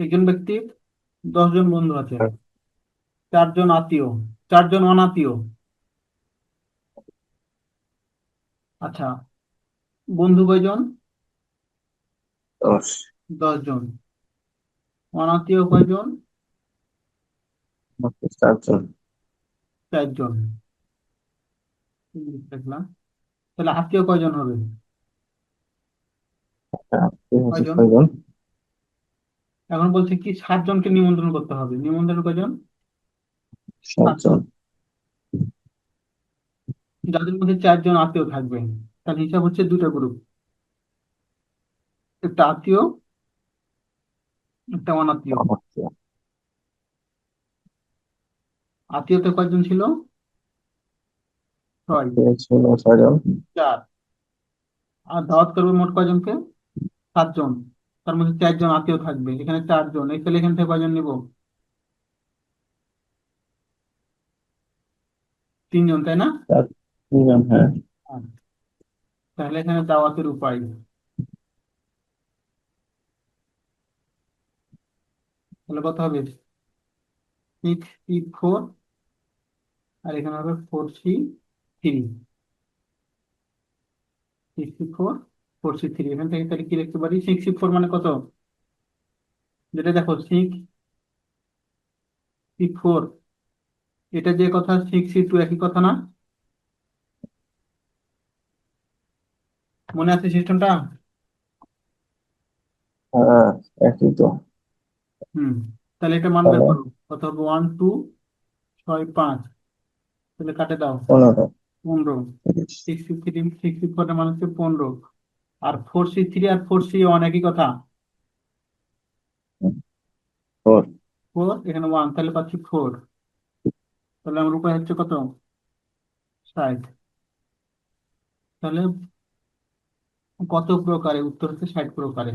একজন ব্যক্তির দশজন বন্ধু আছে। হ্যাঁ। চারজন আত্মীয় চারজন অনাত্মীয়। আচ্ছা বন্ধু কয়জন? দশ। দশজন। অনাত্মীয় কয়জন? চারজন। চারজন। দেখলাম। তাহলে আত্মীয় কয়জন হবে? কয়জন? এখন বলছে কি সাতজনকে নিমন্ত্রণ করতে হবে। নিমন্ত্রণ কয়জন? সাতজন। যাদের মধ্যে চারজন আত্মীয় থাকবে। তার হিসাব হচ্ছে দুটো গ্রুপ একটা আত্মীয় একটা অনাত্মীয়। আত্মীয় আত্মীয়তে কয়জন ছিল? ছয়। চার। আর দাওয়াত করবে মোট কয়জনকে? সাতজন। তার মধ্যে চারজন আত্মীয় থাকবে এখানে চারজন এই তাহলে এখান থেকে কয়জন নিব? তিনজন তাই না? তিনজন হ্যাঁ। তাহলে এখানে দাওয়াতের উপায়। তাহলে কত হবে? সিক্স সি ফোর আর এখানে হবে four C three six C four four C three এখান থেকে তাহলে কি লিখতে পারি? সিক্স সি ফোর মানে কত? যেটা দেখো সিক্স সি ফোর এটা যে কথা সিক্স সি টু একই কথা না? মনে আছে সিস্টেমটা হ্যাঁ একই তো। হুম তাহলে এটা মান বের করো কত হবে? ওয়ান টু ছয় পাঁচ। তাহলে কাটে দাও। পনেরো। পনেরো। সিক্সটি থ্রি সিক্সটি ফোর মানে হচ্ছে পনেরো। আর ফোর সি থ্রি আর ফোর সি ওয়ান একই কথা। ফোর ফোর এখানে ওয়ান তাহলে পাচ্ছি ফোর তাহলে আমার উপায় হচ্ছে কত? ষাট। তাহলে কত প্রকারে উত্তর হচ্ছে ষাট প্রকারে